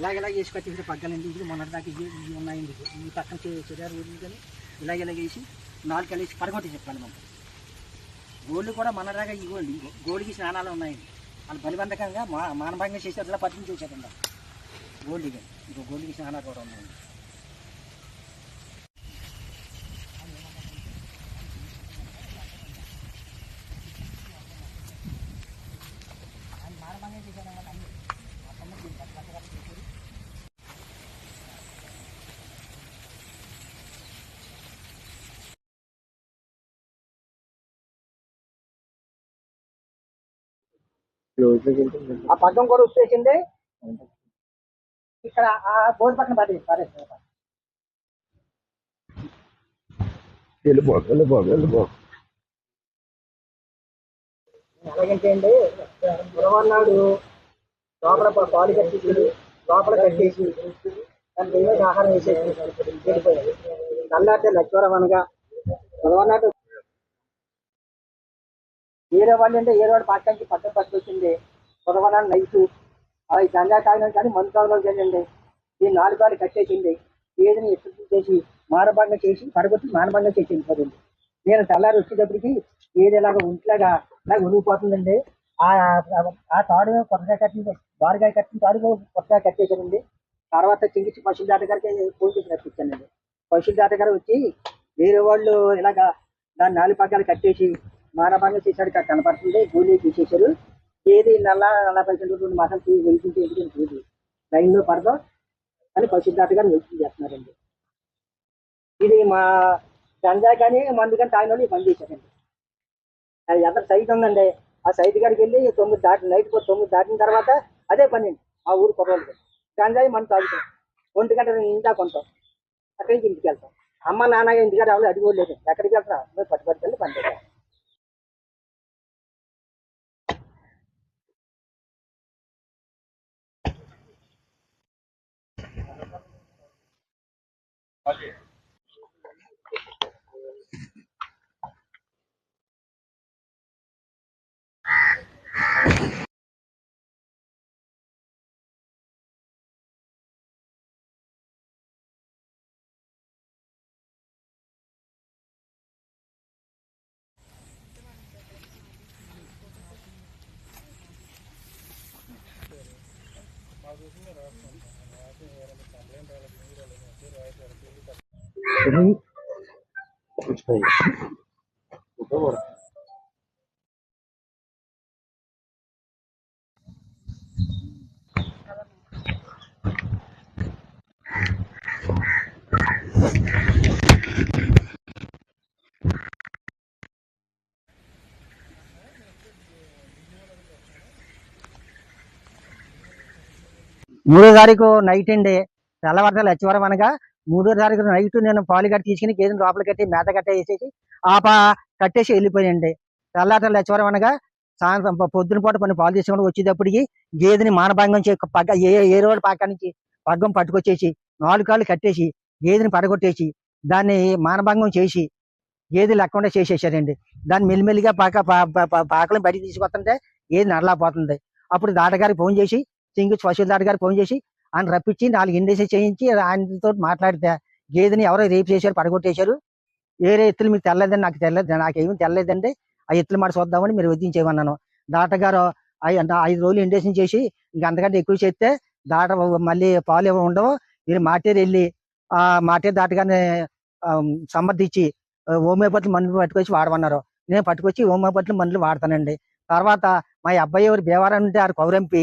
ఇలాగ ఇలా వేసి కట్టేసి పగ్గాలండి ఇది మొన్నటి దాకా ఇవి ఇవి ఉన్నాయండి. ఈ పక్కన చెడారు ఊరి కానీ ఇలాగ ఇలాగ వేసి నాలుగు కలిసి పడగొట్టి చెప్పాను మనం గోళ్ళు కూడా మనలాగా ఇవ్వండి గోళ్ళకి స్నానాలు ఉన్నాయండి. వాళ్ళు బలిబంధకంగా మా మానభంగా చేసేది పట్టించి పట్టుకుని గోల్డ్ కానీ ఇంకో గోల్డ్కి స్నానాలు కూడా ఉన్నాయండి. ఆ పగ్గం కూడా వచ్చేసింది ఇక్కడ ఆ బోర్డు పక్కన పడేది పడేది వెళ్ళిపో వెళ్ళిపో వెళ్ళిపో ఎలాగంటే అండి గురవన్నాడు లోపల పాలు కట్టేసి లోపల కట్టేసి ఏదో ఆహారం వేసేసి వెళ్ళిపోయాడు. నల్లాటే లక్ష్వరం అనగా గురవన్నాడు వేరే వాళ్ళు అంటే వేరే వాడు పక్కకి పక్కన పట్టుకొచ్చింది గురవన్నాడు నైట్ అవి గంగా తాగినాడు కానీ మందు కాలంలో ఏంటండి ఈ నాలుగు వాళ్ళు కట్టేసింది. ఏదని ఎత్తు చేసి మానభంగం చేసి పడగొట్టి మానభంగం చేసింది వెళ్ళిపోతుంది నేను తెల్లారి వచ్చేటప్పటికి ఏది ఇలాగ ఒంట్లాగా నాకు ఉరిగిపోతుందండి ఆ ఆ తాడు కొత్తగా కట్టింది బారుగా కట్టిన తాడు కొత్తగా కట్టేసానండి తర్వాత చింగిచ్చి పశువుల దాటగారికి ఫోన్ చేసి రప్పించానండి. పశువుల దాటగారు వచ్చి వేరే వాళ్ళు ఇలాగా దాన్ని నాలుగు పక్కలు కట్టేసి మానభంగం చేశాడు ఇక్కడ కనపడుతుంది. గోళీ తీసేశారు. ఏది నల్ల నలభై రెండు మాసాలు తీ- వెళ్తుంటే ఎందుకంటే చూడు లైన్లో పడదాం అని పశువుల గారు వెళ్తుంది చేస్తున్నారండి. ఇది మా గంజా కానీ మందు కానీ తాగిన వాళ్ళు పని చేశారండి. అది ఎంత సైట్ ఉందండి? ఆ సైట్ కాడికి వెళ్ళి తొమ్మిది దాటి నైట్ పూట తొమ్మిది దాటిన తర్వాత అదే పని అండి. ఆ ఊరు కుర్రోళ్ళకి గంజాయి మనం తాగుతాం. ఒంటి గంట ఇందా కొంటాం. అక్కడికి ఇంటికి వెళ్తాం. అమ్మ నాన్న ఇంటికాడ ఎవరు అడిగోలేదు ఎక్కడికి వెళ్తారా మేము వెళ్ళి పట్టుకెళ్ళి పని చేస్తాం Gracias. మూడో తారీఖు నైట్ అండి. తెల్లవారుజాలు లచ్చివరం అనగా మూడో తారీఖు నైట్ నేను పాలు కట్టి తీసుకుని గేదెని లోపల కట్టి మేత కట్ట వేసేసి ఆ పా కట్టేసి వెళ్ళిపోయాయండి తెల్లవారుజాలు లచ్చవరం అనగా సాయంత్రం పొ- పొద్దున పూట కొన్ని పాలు తీసుకొని వచ్చేటప్పటికి గేదెని మానభంగం చే పగ్గ ఏ ఏ రోజు పాక నుంచి పగ్గం పట్టుకొచ్చేసి నాలుగు కాళ్ళు కట్టేసి గేదెని పడగొట్టేసి దాన్ని మానభంగం చేసి గేదె లేకుండా చేసేసారండి. దాన్ని మెల్లిమెల్లిగా పాక పా- పాకలను బయటికి తీసుకొస్తుంటే ఏది నడలాపోతుంది అప్పుడు దాటగారికి ఫోన్ చేసి సింగు పశువుల దాటగారికి ఫోన్ చేసి ఆయన రప్పించి నాలుగు ఇండేసి చేయించి ఆయనతో మాట్లాడితే గేదెని ఎవరో రేపు చేశారు పడగొట్టేశారు. వేరే ఎత్తులు మీకు తెల్లదని నాకు తెల్లదు నాకేమీ తెల్లలేదండి ఆ ఎత్తులు మాట చూద్దామని మీరు వదిలించేయమన్నాను. దాటగారు ఐదు రోజులు ఇండేషన్ చేసి ఇంక అంతకంటే ఎక్కువ చేస్తే దాట మళ్ళీ పాలు ఏమీ ఉండవు. మీరు మాటేరు వెళ్ళి ఆ మాటేరు దాటగానే సమర్థించి హోమియోపతి మందులు పట్టుకొచ్చి వాడమన్నారు. నేను పట్టుకొచ్చి హోమియోపతి మందులు వాడతానండి. తర్వాత మా అబ్బాయి ఎవరు బేవారం ఉంటే ఆరు కౌరంపి.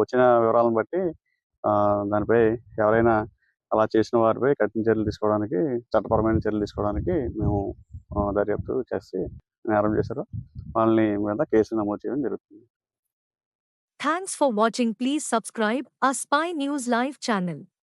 వచ్చిన వివరాలను బట్టి దానిపై ఎవరైనా అలా చేసిన వారిపై కఠిన చర్యలు తీసుకోవడానికి చట్టపరమైన చర్యలు తీసుకోవడానికి మేము దర్యాప్తు చేసి నేరం చేశారు. వాళ్ళని మీద కేసు నమోదు చేయడం జరుగుతుంది. Thanks for watching please subscribe a spy news live channel